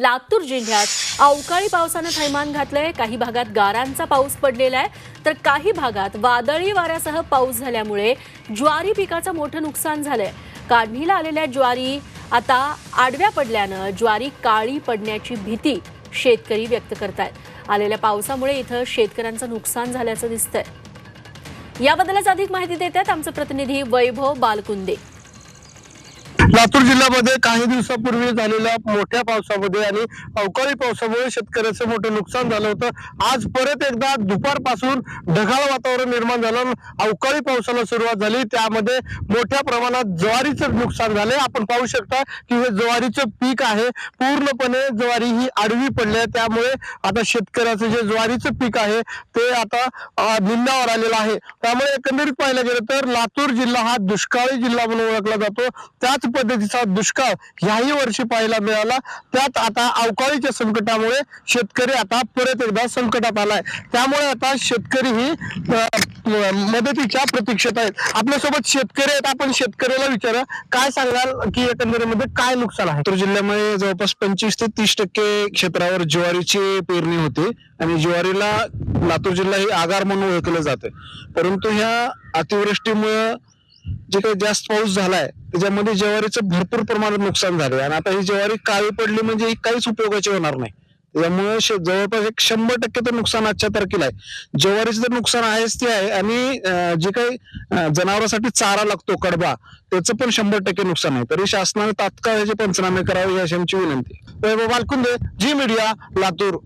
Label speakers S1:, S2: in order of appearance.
S1: लातूर जिल्ह्यात अवकाळी पावसानं थैमान घातलंय. काही भागात गारांचा पाऊस पडलेला आहे. तर काही भागात वादळी वाऱ्यासह पाऊस झाल्यामुळे ज्वारी पिकाचं मोठं नुकसान झालंय. काढणीला आलेल्या ज्वारी आता आडव्या पडल्यानं ज्वारी काळी पडण्याची भीती शेतकरी व्यक्त करतायत. आलेल्या पावसामुळे इथं शेतकऱ्यांचं नुकसान झाल्याचं दिसतंय. याबद्दलच अधिक माहिती देत आहेत आमचे प्रतिनिधी वैभव बालकुंदे.
S2: लातूर जिल्ह्यामध्ये काही दिवसापूर्वी झालेल्या मोठ्या पावसामध्ये आणि अवकाळी पावसामुळे शेतकऱ्याचं मोठं नुकसान झालं होतं. आज परत एकदा दुपारपासून ढगाळ वातावरण निर्माण झालं अवकाळी पावसाला सुरुवात झाली. त्यामध्ये मोठ्या प्रमाणात ज्वारीचं नुकसान झालंय. आपण पाहू शकता की हे ज्वारीचं पीक आहे. पूर्णपणे ज्वारी ही आडवी पडली आहे. त्यामुळे आता शेतकऱ्याचं जे ज्वारीचं पीक आहे ते आता अं, निम्म्यावर आलेलं आहे. त्यामुळे एकंदरीत पाहायला गेलं तर लातूर जिल्हा हा दुष्काळी जिल्हा म्हणून ओळखला जातो. त्याच पद्धतीचा दुष्काळ ह्याही वर्षी पाहायला मिळाला. त्यात आता अवकाळीच्या संकटामुळे शेतकरी आता परत एकदा संकटात आलाय. त्यामुळे आता शेतकरी ही मदतीच्या प्रतीक्षेत आहेत. आपल्यासोबत शेतकरी आहेत. आपण शेतकऱ्याला विचारा काय सांगाल की एकंदरीमध्ये काय नुकसान आहे?
S3: लातूर जिल्ह्यामध्ये जवळपास पंचवीस ते तीस टक्के क्षेत्रावर ज्वारीची पेरणी होते. आणि ज्वारीला लातूर जिल्हा ही आगार म्हणून ओळखलं जाते. परंतु ह्या अतिवृष्टीमुळे जे काही जास्त पाऊस झालाय त्याच्यामध्ये ज्वारीचं भरपूर प्रमाणात नुकसान झालंय. आणि आता ही ज्वारी काळी पडली म्हणजे ही काहीच उपयोगाची होणार नाही. त्यामुळे जवळपास एक शंभर टक्के तर नुकसान आजच्या तारखेला आहे. ज्वारीचं तर नुकसान आहेच ते आहे. आणि जे काही जनावरांसाठी चारा लागतो कडबा त्याचं पण शंभर टक्के नुकसान आहे. तरी शासनाने तात्काळ याचे पंचनामे करावे अशी आमची विनंती
S2: वैभव बालकुंदे जी मीडिया लातूर.